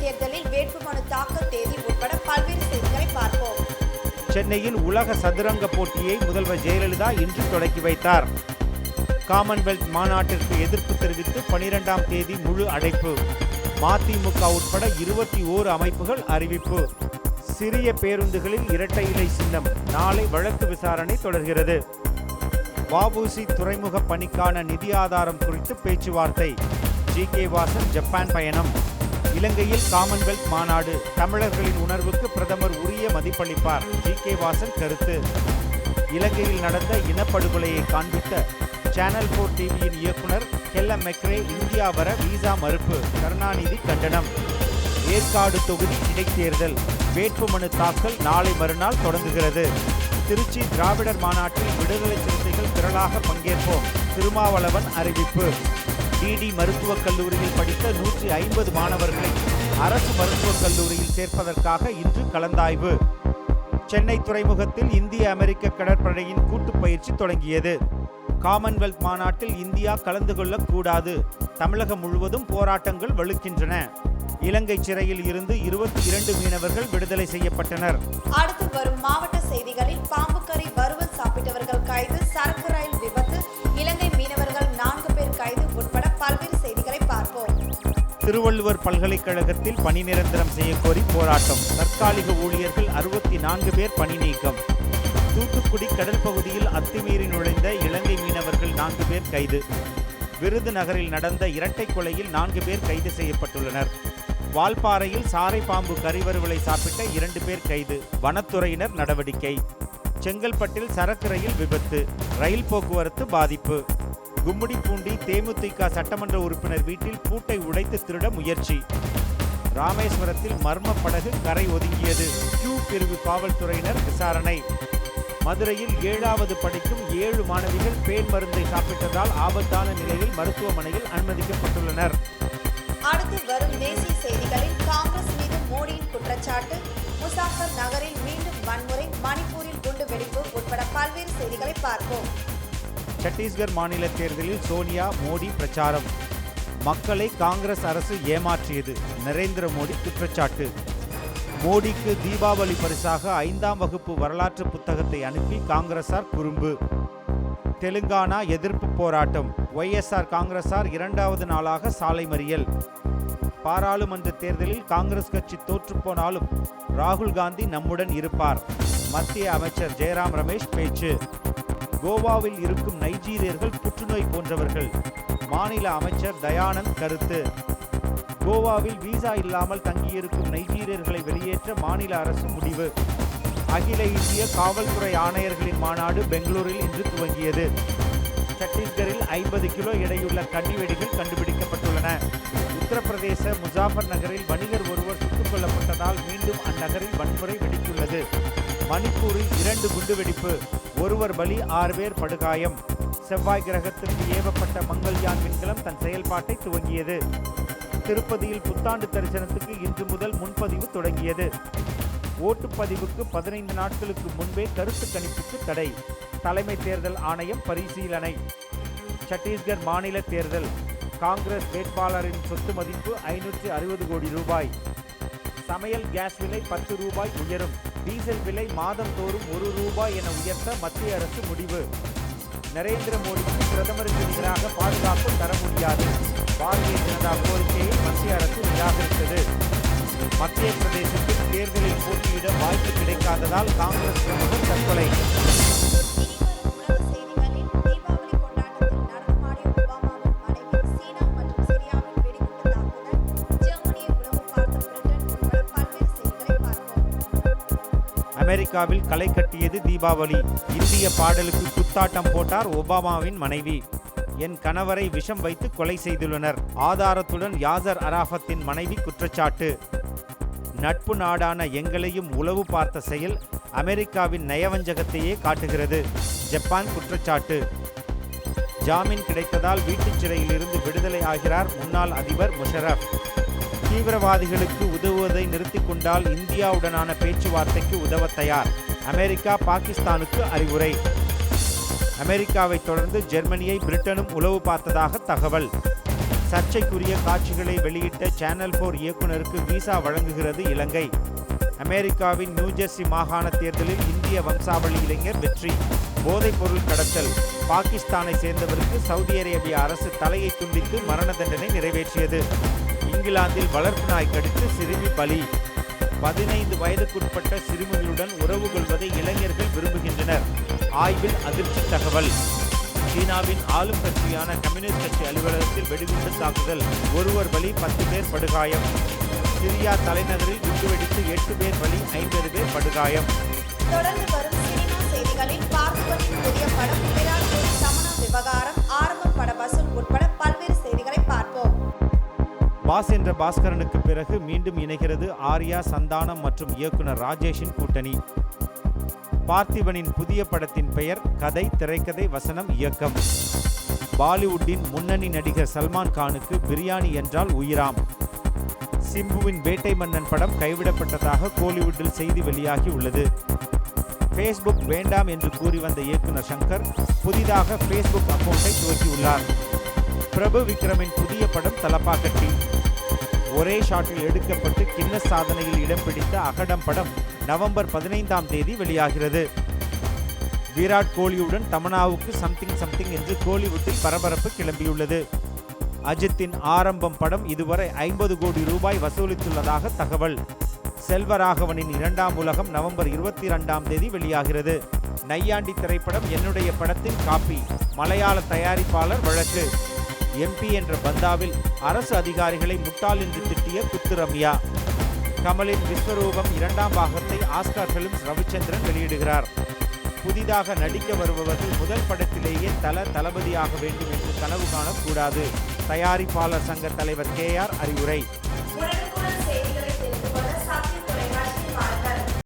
தேர்தலில் வேட்புமனு தாக்கல் தேதி உட்பட பல்வேறு செய்திகளை பார்ப்போம். சென்னையில் உலக சதுரங்க போட்டியை முதல்வர் ஜெயலலிதா இன்று தொடக்கி வைத்தார். காமன்வெல்த் மாநாட்டிற்கு எதிர்ப்பு தெரிவித்து பனிரெண்டாம் தேதி முழு அடைப்பு. மதிமுக உட்பட இருபத்தி ஓரு அமைப்புகள் அறிவிப்பு. சிறிய பேருந்துகளில் இரட்டை இலை சின்னம் நாளை வழக்கு விசாரணை தொடர்கிறது. வாபூசி துறைமுக பணிக்கான நிதி ஆதாரம் குறித்து பேச்சுவார்த்தை. ஜி கே வாசன் ஜப்பான் பயணம். இலங்கையில் காமன்வெல்த் மாநாடு தமிழர்களின் உணர்வுக்கு பிரதமர் உரிய மதிப்பளிப்பார். ஜி கே வாசன் கருத்து. இலங்கையில் நடந்த இனப்படுகொலையை காண்பித்த சேனல் போர் டிவியின் இயக்குனர் கெல்ல மெக்ரே இந்தியா வர விசா மறுப்பு கருணாநிதி கண்டனம். ஏற்காடு தொகுதி இடைத்தேர்தல். வேட்புமனு தாக்கல் நாளை மறுநாள் தொடங்குகிறது. திருச்சி திராவிடர் மாநாட்டில் விடுதலை சிறுத்தைகள் திரளாக பங்கேற்போம் திருமாவளவன் அறிவிப்பு. டிடி மருத்துவக் கல்லூரியில் படித்த நூற்றி ஐம்பது மாணவர்களை அரசு மருத்துவக் கல்லூரியில் சேர்ப்பதற்காக இன்று கலந்தாய்வு. சென்னை துறைமுகத்தில் இந்திய அமெரிக்க கடற்படையின் கூட்டுப் பயிற்சி தொடங்கியது. காமன்வெல்த் மாநாட்டில் இந்தியா கலந்து கொள்ளக்கூடாது. தமிழகம் முழுவதும் போராட்டங்கள் வலுக்கின்றன. இலங்கை சிறையில் இருந்து இருபத்தி இரண்டு மீனவர்கள் விடுதலை செய்யப்பட்டனர். அடுத்து வரும் மாவட்ட செய்திகளில் திருவள்ளுவர் பல்கலைக்கழகத்தில் பணி நிரந்தரம் செய்யக்கோரி போராட்டம். தற்காலிக ஊழியர்கள் அறுபத்தி நான்கு பேர் பணி நீக்கம். தூத்துக்குடி கடல் பகுதியில் அத்துமீறி நுழைந்த இலங்கை மீனவர்கள் நான்கு பேர் கைது. விருதுநகரில் நடந்த இரட்டை கொலையில் நான்கு பேர் கைது செய்யப்பட்டுள்ளனர். வால்பாறையில் சாரை பாம்பு கறிவறுவலை சாப்பிட்ட இரண்டு பேர் கைது. வனத்துறையினர் நடவடிக்கை. செங்கல்பட்டில் சரக்கு ரயில் விபத்து. ரயில் போக்குவரத்து பாதிப்பு. கும்மிடிப்பூண்டி தேமுதிக சட்டமன்ற உறுப்பினர் வீட்டில் பூட்டை உடைத்து திருட முயற்சி. ராமேஸ்வரத்தில் மர்ம படகு கரை ஒதுங்கியது. கியூ பிரிவு காவல்துறையினர் விசாரணை. மதுரையில் ஏழாவது படிக்கும் ஏழு மாணவிகள் பேன் மருந்தை சாப்பிட்டதால் ஆபத்தான நிலையில் மருத்துவமனையில் அனுமதிக்கப்பட்டுள்ளனர். அடுத்து வரும் தேசிய செய்திகளில் காங்கிரஸ் மீது மோடியின் குற்றச்சாட்டு. முசாஃபர் நகரில் மீண்டும் வன்முறை. மணிப்பூரில் குண்டு வெடிப்பு உட்பட பல்வேறு செய்திகளை பார்ப்போம். சத்தீஸ்கர் மாநில தேர்தலில் சோனியா மோடி பிரச்சாரம். மக்களை காங்கிரஸ் அரசு ஏமாற்றியது. நரேந்திர மோடி குற்றச்சாட்டு. மோடிக்கு தீபாவளி பரிசாக ஐந்தாம் வகுப்பு வரலாற்று புத்தகத்தை அனுப்பி காங்கிரசார் குறும்பு. தெலுங்கானா எதிர்ப்பு போராட்டம். ஒய்எஸ்ஆர் காங்கிரசார் இரண்டாவது நாளாக சாலை மறியல். பாராளுமன்ற தேர்தலில் காங்கிரஸ் கட்சி தோற்றுப்போனாலும் ராகுல் காந்தி நம்முடன் இருப்பார். மத்திய அமைச்சர் ஜெயராம் ரமேஷ் பேச்சு. கோவாவில் இருக்கும் நைஜீரியர்கள் புற்றுநோய் போன்றவர்கள். மாநில அமைச்சர் தயானந்த் கருத்து. கோவாவில் விசா இல்லாமல் தங்கியிருக்கும் நைஜீரியர்களை வெளியேற்ற மாநில அரசு முடிவு. அகில இந்திய காவல்துறை ஆணையர்களின் மாநாடு பெங்களூரில் இன்று துவங்கியது. சத்தீஸ்கரில் ஐம்பது கிலோ எடையுள்ள கண்ணி வெடிகள் கண்டுபிடிக்கப்பட்டுள்ளன. உத்தரப்பிரதேச முசாஃபர் நகரில் வணிகர் ஒருவர் சுட்டுக் கொல்லப்பட்டதால் மீண்டும் அந்நகரில் வன்முறை வெடித்துள்ளது. மணிப்பூரில் இரண்டு குண்டுவெடிப்பு ஒருவர் பலி ஆறு பேர் படுகாயம். செவ்வாய் கிரகத்திற்கு ஏவப்பட்ட மங்கள்யான் விண்கலம் தன் செயல்பாட்டை துவங்கியது. திருப்பதியில் புத்தாண்டு தரிசனத்துக்கு இன்று முதல் முன்பதிவு தொடங்கியது. ஓட்டுப்பதிவுக்கு பதினைந்து நாட்களுக்கு முன்பே கருத்து கணிப்புக்கு தடை. தலைமை தேர்தல் ஆணையம் பரிசீலனை. சத்தீஸ்கர் மாநில தேர்தல். காங்கிரஸ் வேட்பாளரின் சொத்து மதிப்பு ஐநூற்றி அறுபது கோடி ரூபாய். சமையல் கேஸ் விலை பத்து ரூபாய் உயரும். டீசல் விலை மாதந்தோறும் ஒரு ரூபாய் என உயர்த்த மத்திய அரசு முடிவு. நரேந்திர மோடிக்கு பிரதமருக்கு எதிராக பாதுகாப்பு தர முடியாது. பாரதிய ஜனதா கோரிக்கையை மத்திய அரசு நிராகரித்தது. மத்திய பிரதேசத்தில் தேர்தலில் போட்டியிட வாய்ப்பு கிடைக்காததால் காங்கிரஸ் பிரமுகர் தற்கொலை. அமெரிக்காவில் களை கட்டியது தீபாவளி. இந்திய பாடலுக்கு குத்தாட்டம் போட்டார் ஒபாமாவின் மனைவி. என் கணவரை விஷம் வைத்து கொலை செய்துள்ளனர். ஆதாரத்துடன் யாசர் அராஃபத்தின் மனைவி குற்றச்சாட்டு. நட்பு நாடான எங்களையும் உளவு பார்த்த செயல் அமெரிக்காவின் நயவஞ்சகத்தையே காட்டுகிறது. ஜப்பான் குற்றச்சாட்டு. ஜாமீன் கிடைத்ததால் வீட்டுச் சிறையிலிருந்து விடுதலை ஆகிறார் முன்னாள் அதிபர் முஷரப். தீவிரவாதிகளுக்கு உதவுவதை நிறுத்திக் கொண்டால் இந்தியாவுடனான பேச்சுவார்த்தைக்கு உதவ தயார். அமெரிக்கா பாகிஸ்தானுக்கு அறிவுரை. அமெரிக்காவை தொடர்ந்து ஜெர்மனியை பிரிட்டனும் உளவு பார்த்ததாக தகவல். சர்ச்சைக்குரிய காட்சிகளை வெளியிட்ட சேனல் போர் இயக்குனருக்கு விசா வழங்குகிறது இலங்கை. அமெரிக்காவின் நியூஜெர்சி மாகாண தேர்தலில் இந்திய வம்சாவளி இளைஞர் வெற்றி. போதைப் பொருள் கடத்தல். பாகிஸ்தானை சேர்ந்தவருக்கு சவுதி அரேபிய அரசு தலையை துண்டித்து மரண தண்டனை நிறைவேற்றியது. இங்கிலாந்தில் வளர்ப்பு நாய் கடித்து சிறுமி பலி. பதினைந்து வயதுக்குட்பட்ட சிறுமிகளுடன் உறவு கொள்வதை இளைஞர்கள் விரும்புகின்றனர். ஆய்வில் அதிர்ச்சி தகவல். சீனாவின் ஆளும் கட்சியான கம்யூனிஸ்ட் கட்சி அலுவலகத்தில் வெடிகுண்டு தாக்குதல். ஒருவர் பலி பத்து பேர் படுகாயம். சிரியா தலைநகரில் குண்டுவெடித்து எட்டு பேர் பலி ஐம்பது பேர் படுகாயம். தொடர்ந்து வரும் சினிமா செய்திகளில் பார்த்து புதிய படம் பாஸ் என்ற பாஸ்கரனுக்கு பிறகு மீண்டும் இணைகிறது ஆர்யா சந்தானம் மற்றும் இயக்குனர் ராஜேஷின் கூட்டணி. பார்த்திபனின் புதிய படத்தின் பெயர் கதை திரைக்கதை வசனம் இயக்கம். பாலிவுட்டின் முன்னணி நடிகர் சல்மான் கானுக்கு பிரியாணி என்றால் உயிராம். சிம்புவின் வேட்டை மன்னன் படம் கைவிடப்பட்டதாக கோலிவுட்டில் செய்தி வெளியாகி உள்ளது. ஃபேஸ்புக் வேண்டாம் என்று கூறி வந்த இயக்குனர் சங்கர் புதிதாக ஃபேஸ்புக் அக்கவுண்டை துவக்கியுள்ளார். பிரபு விக்ரமின் புதிய படம் தலப்பாக்கட்டி. ஒரே ஷாட்டில் எடுக்கப்பட்டு கின்னஸ் சாதனையில் இடம் பிடித்த அகடம் படம் நவம்பர் பதினைந்தாம் தேதி வெளியாகிறது. விராட் கோலியுடன் தமனாவுக்கு சம்திங் சம்திங் என்று கோலிவுட்டில் பரபரப்பு கிளம்பியுள்ளது. அஜித்தின் ஆரம்பம் படம் இதுவரை ஐம்பது கோடி ரூபாய் வசூலித்துள்ளதாக தகவல். செல்வராகவனின் இரண்டாம் உலகம் நவம்பர் இருபத்தி இரண்டாம் தேதி வெளியாகிறது. நையாண்டி திரைப்படம் என்னுடைய படத்தின் காப்பி. மலையாள தயாரிப்பாளர் வழக்கு. எம்பி என்ற பந்தாவில் அரசு அதிகாரிகளை முட்டாள் என்று திட்டிய குத்துரம்யா கமலின் விஸ்வரூபம் இரண்டாம் பாகத்தை ஆஸ்கார் பிலிம்ஸ் ரவிச்சந்திரன் வெளியிடுகிறார். புதிதாக நடிக்க வருபவர்கள் முதல் படத்திலேயே தல தளபதியாக வேண்டும் என்று கனவு காணக்கூடாது. தயாரிப்பாளர் சங்க தலைவர் கே ஆர் அறிவுரை.